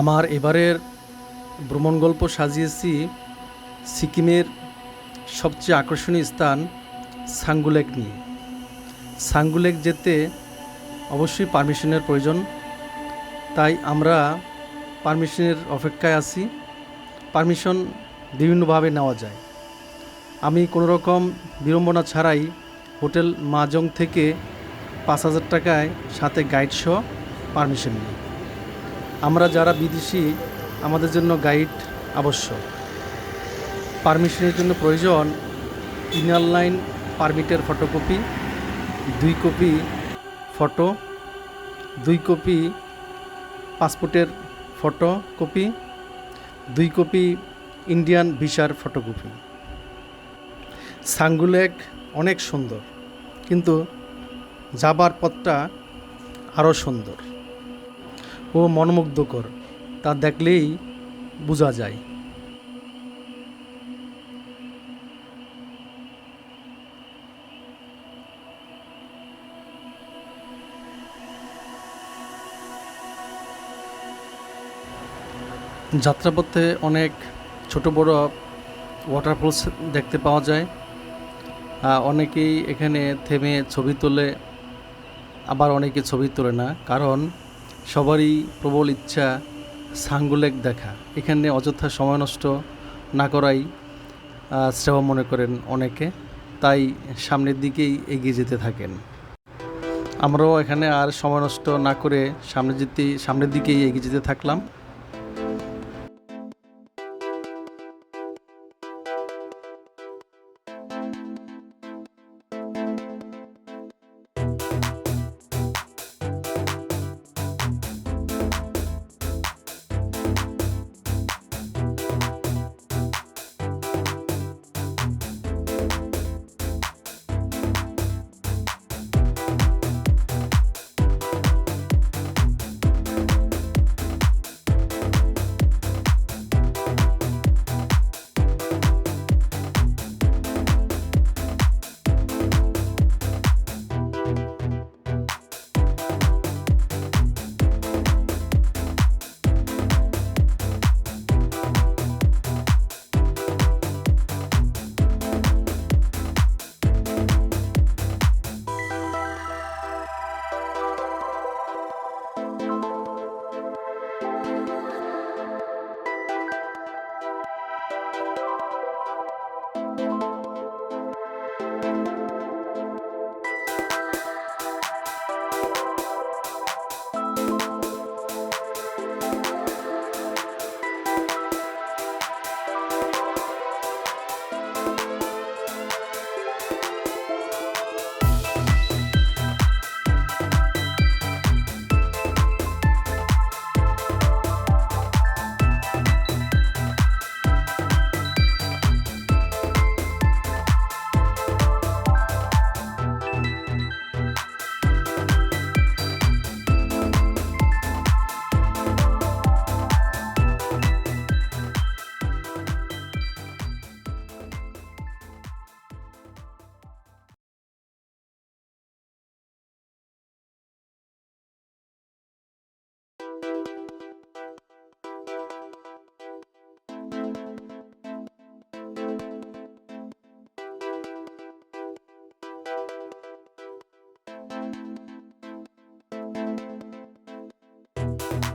আমার এবারের ভ্রমণ গল্প সাজিয়েছি সিকিমের সবচেয়ে আকর্ষণীয় স্থান সাঙ্গুলেক নিয়ে। সাঙ্গুলেক যেতে অবশ্যই পারমিশনের প্রয়োজন, তাই আমরা পারমিশনের অপেক্ষায় আছি। পারমিশন বিভিন্নভাবে নেওয়া যায়। আমি কোনো রকম বিড়ম্বনা ছাড়াই হোটেল মাজং থেকে পাঁচ হাজার টাকায় সাথে গাইড সহ পারমিশন নিই। আমরা যারা বিদেশি, আমাদের জন্য গাইড আবশ্যক। পারমিশনের জন্য প্রয়োজন ইনার লাইন পারমিটের ফটোকপি দুই কপি ফটো দুই কপি পাসপোর্টের ফটো কপি দুই কপি ইন্ডিয়ান ভিসার ফটোকপি সাঙ্গুলেক অনেক সুন্দর, কিন্তু যাবার পথটা আরও সুন্দর। ও মনোমুগ্ধকর, তা দেখলেই বোঝা যায়। যাত্রাপথে অনেক ছোট বড় ওয়াটারফলস দেখতে পাওয়া যায়। অনেকেই এখানে থেমে ছবি তোলে, আবার অনেকে ছবি তোলে না। কারণ সবারই প্রবল ইচ্ছা সাঙ্গুলেক দেখা। এখানে অযথা সময় নষ্ট না করাই শ্রেয় মনে করেন অনেকে। তাই সামনের দিকেই এগিয়ে যেতে থাকেন। আমরাও এখানে আর সময় নষ্ট না করে সামনে যেতে, সামনের দিকেই এগিয়ে যেতে থাকলাম। you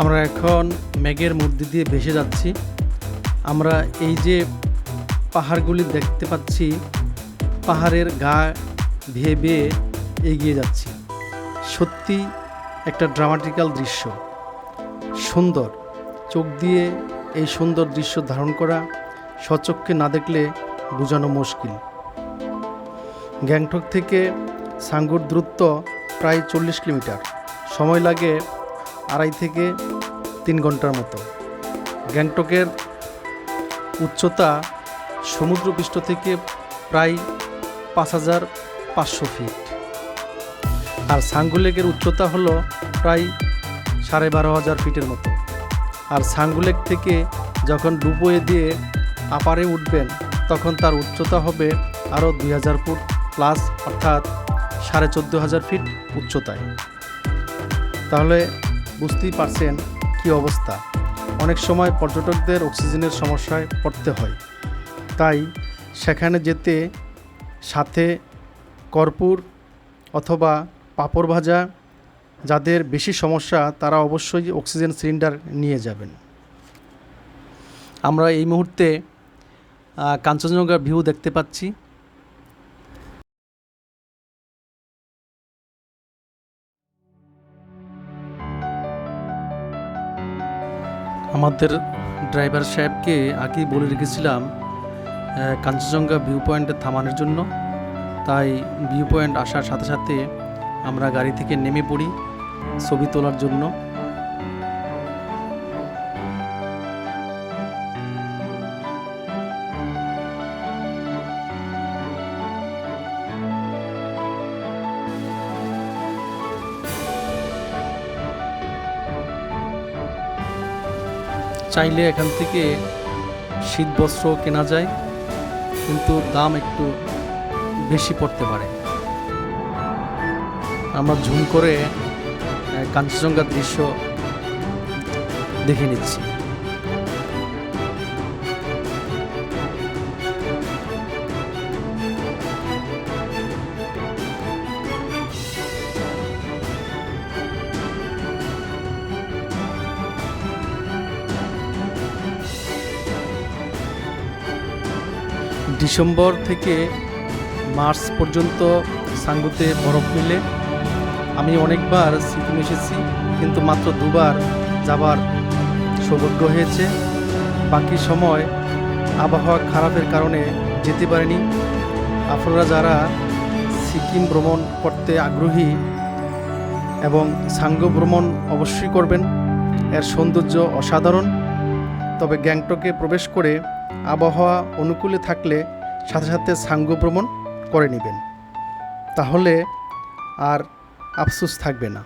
আমরা এখন মেঘের মধ্যে দিয়ে ভেসে যাচ্ছি। আমরা এই যে পাহাড়গুলি দেখতে পাচ্ছি, পাহাড়ের গা ভেয়ে বেয়ে এগিয়ে যাচ্ছি। সত্যি একটা ড্রামাটিক্যাল দৃশ্য। সুন্দর। চোখ দিয়ে এই সুন্দর দৃশ্য ধারণ করা স্বচক্ষে না দেখলে বোঝানো মুশকিল। গ্যাংটক থেকে সাঙ্গুর দূরত্ব প্রায় চল্লিশ কিলোমিটার। সময় লাগে আড়াই থেকে তিন ঘণ্টার মতো। গ্যাংটকের উচ্চতা সমুদ্রপৃষ্ঠ থেকে প্রায় পাঁচ হাজার পাঁচশো ফিট। আর সাঙ্গুলেকের উচ্চতা হলো প্রায় সাড়ে বারো হাজার ফিটের মতো। আর সাঙ্গুলেক থেকে যখন ডুবোয়ে দিয়ে আপারে উঠবেন, তখন তার উচ্চতা হবে আরও দুই হাজার ফুট প্লাস, অর্থাৎ সাড়ে চোদ্দ হাজার ফিট উচ্চতায়। তাহলে বুঝতেই পারছেন কি অবস্থা। অনেক সময় পর্যটকদের অক্সিজেনের সমস্যায় পড়তে হয়। তাই সেখানে যেতে সাথে কর্পূর অথবা পাঁপড় ভাজা যাদের বেশি সমস্যা তারা অবশ্যই অক্সিজেন সিলিন্ডার নিয়ে যাবেন। আমরা এই মুহূর্তে কাঞ্চনজঙ্ঘা ভিউ দেখতে পাচ্ছি। আমাদের ড্রাইভার সাহেবকে আগেই বলে রেখেছিলাম কাঞ্চনজঙ্ঘা ভিউ পয়েন্টে থামানোর জন্য। তাই ভিউ পয়েন্ট আসার সাথে সাথে আমরা গাড়ি থেকে নেমে পড়ি ছবি তোলার জন্য। চাইলে এখান থেকে শীত বস্ত্র কেনা যায়, কিন্তু দাম একটু বেশি পড়তে পারে। আমরা ঝুম করে কাঞ্চনজঙ্ঘার দৃশ্য দেখে নিচ্ছি। ডিসেম্বর থেকে মার্চ পর্যন্ত সাঙ্গুতে বরফ মিলে। আমি অনেকবার সিকিম এসেছি, কিন্তু মাত্র দুবার যাবার সৌভাগ্য হয়েছে। বাকি সময় আবহাওয়া খারাপের কারণে যেতে পারেনি। আপনারা যারা সিকিম ভ্রমণ করতে আগ্রহী এবং সাঙ্গ ভ্রমণ অবশ্যই করবেন। এর সৌন্দর্য অসাধারণ। তবে গ্যাংটকে প্রবেশ করে আবহাওয়া অনুকূলে থাকলে সাথে সাথে সাঙ্গ ভ্রমণ করে নেবেন। তাহলে আর আফসোস থাকবে না।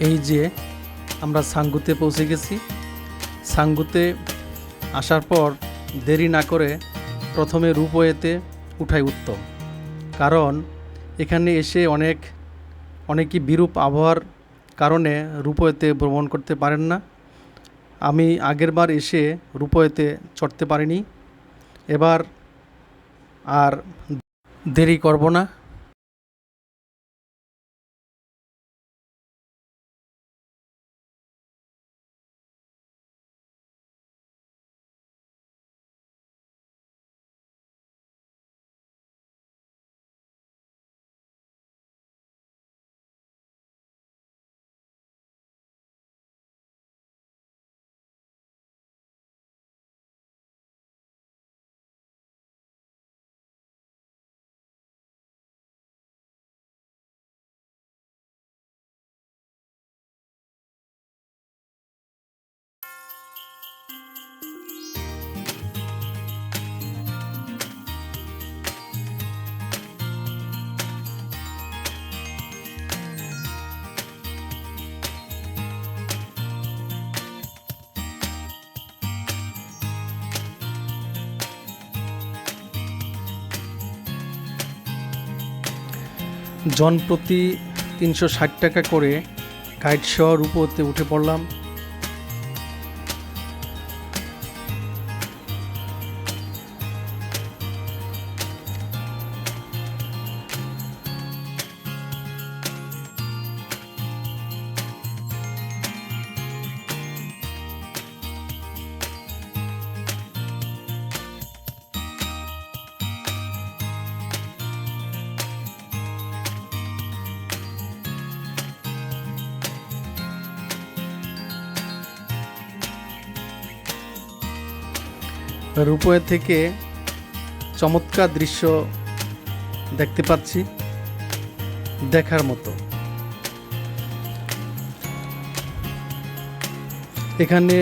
এই যে আমরা সাঙ্গুতে পৌঁছে গেছি। সাঙ্গুতে আসার পর দেরি না করে প্রথমে রূপওয়েতে উঠাই উত্তম। কারণ এখানে এসে অনেক, অনেকই বিরূপ আবহাওয়ার কারণে রূপওয়েতে ভ্রমণ করতে পারেন না। আমি আগেরবার এসে রূপওয়েতে চড়তে পারিনি। এবার আর দেরি করব না। জন প্রতি তিনশো ষাট টাকা করে গাইড রূপতে উঠে পড়লাম। রূপওয়ে থেকে চমৎকার দৃশ্য দেখতে পাচ্ছি দেখার মতো। এখানে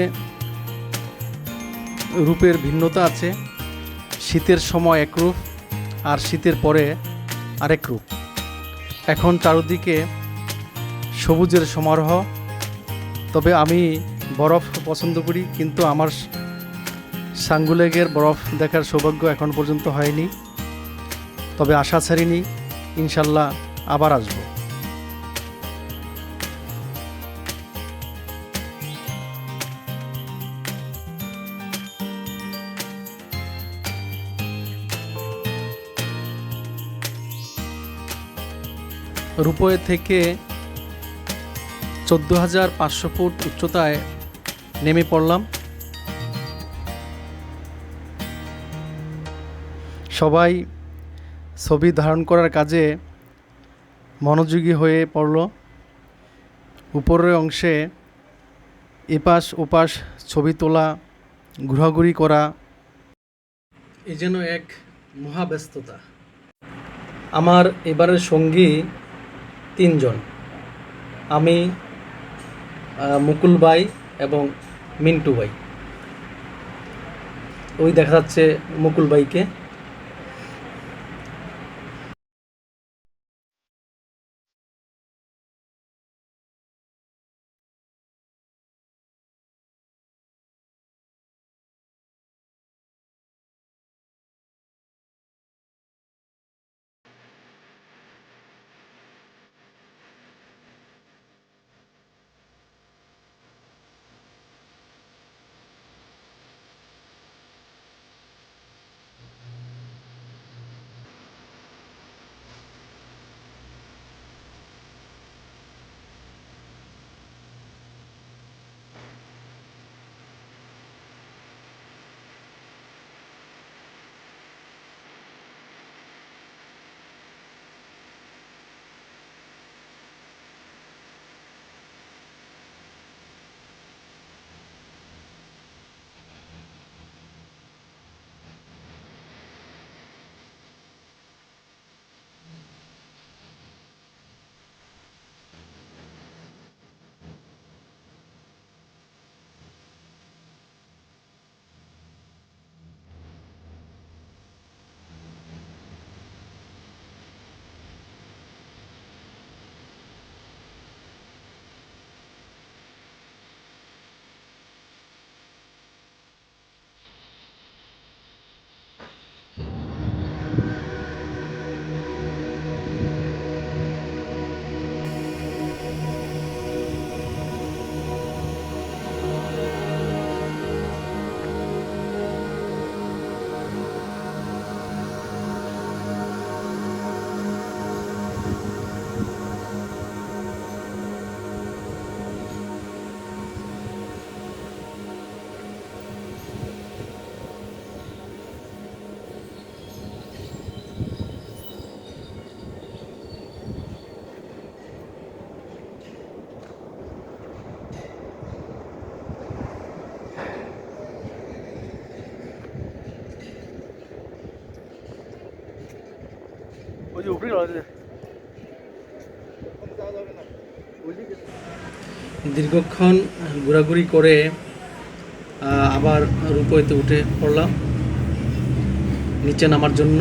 রূপের ভিন্নতা আছে। শীতের সময় একরূপ আর শীতের পরে আরেক রূপ। এখন চারদিকে সবুজের সমারোহ। তবে আমি বরফ পছন্দ করি, কিন্তু আমার সাঙ্গুলেগের বরফ দেখার সৌভাগ্য এখন পর্যন্ত হয়নি। তবে আশা ছাড়িনি, ইনশাল্লাহ আবার আসব। রূপয়ে থেকে চোদ্দ হাজার পাঁচশো ফুট উচ্চতায় নেমে পড়লাম। সবাই ছবি ধারণ করার কাজে মনোযোগী হয়ে পড়ল। উপরের অংশে এপাশ ওপাশ ছবি তোলা, ঘোরাঘুরি করা। এ যেন এক মহাব্যস্ততা। আমার এবারের সঙ্গী তিনজন। আমি মুকুল ভাই এবং মিন্টু ভাই। ওই দেখা যাচ্ছে মুকুল ভাইকে। দীর্ঘক্ষণ ঘোরাঘুরি করে আবার রূপইতে উঠে পড়লাম। নিচে নামার জন্য।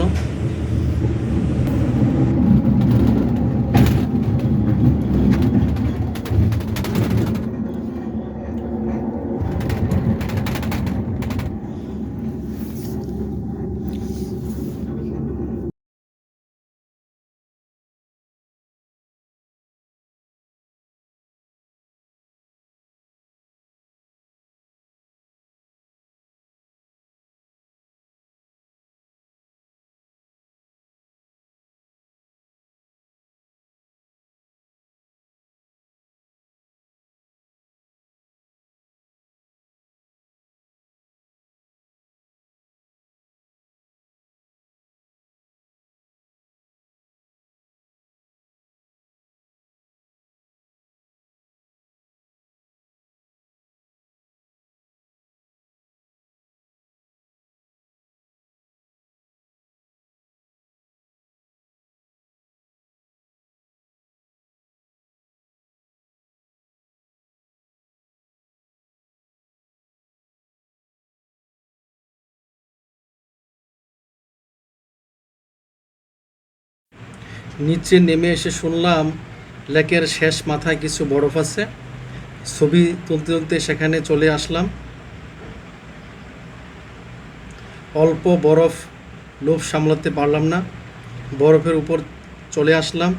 নিচে নেমে এসে শুনলাম, লেকের শেষ মাথায় কিছু বরফ আছে। ছবি তুলতে তুলতে সেখানে চলে আসলাম। অল্প বরফ লোভ সামলাতে পারলাম না। বরফের উপর চলে আসলাম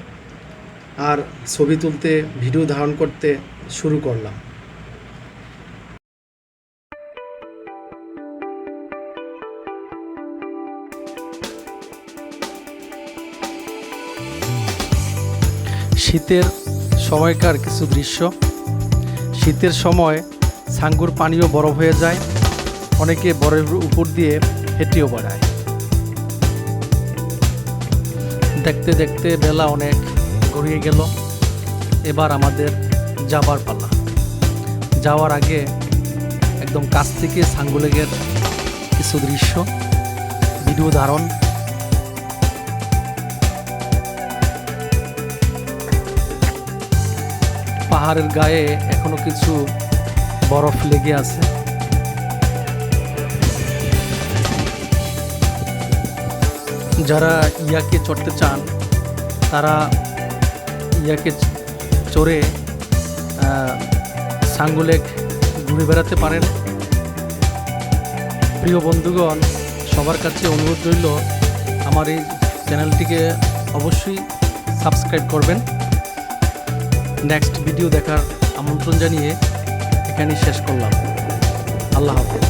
আর ছবি তুলতে, ভিডিও ধারণ করতে শুরু করলাম। শীতের সময়কার কিছু দৃশ্য। শীতের সময় সাঙ্গুর পানিও বরফ হয়ে যায়, অনেকে বরফের উপর দিয়ে হেঁটেও বেড়ায়। দেখতে দেখতে বেলা অনেক গড়িয়ে গেল, এবার আমাদের যাবার পালা। যাওয়ার আগে একদম কাছ থেকে সাঙ্গুলেগের কিছু দৃশ্য, ভিডিও ধারণ পাহাড়ের গায়ে এখনও কিছু বরফ লেগে আছে। যারা ইয়াকে চড়তে চান, তারা ইয়াকে চড়ে সাঙ্গুলেক ঘুরে বেড়াতে পারেন। প্রিয় বন্ধুগণ, সবার কাছে অনুরোধ রইল, আমার এই চ্যানেলটিকে অবশ্যই সাবস্ক্রাইব করবেন। নেক্সট ভিডিও দেখার আমন্ত্রণ জানিয়ে এখানেই শেষ করলাম। আল্লাহ হাফেজ।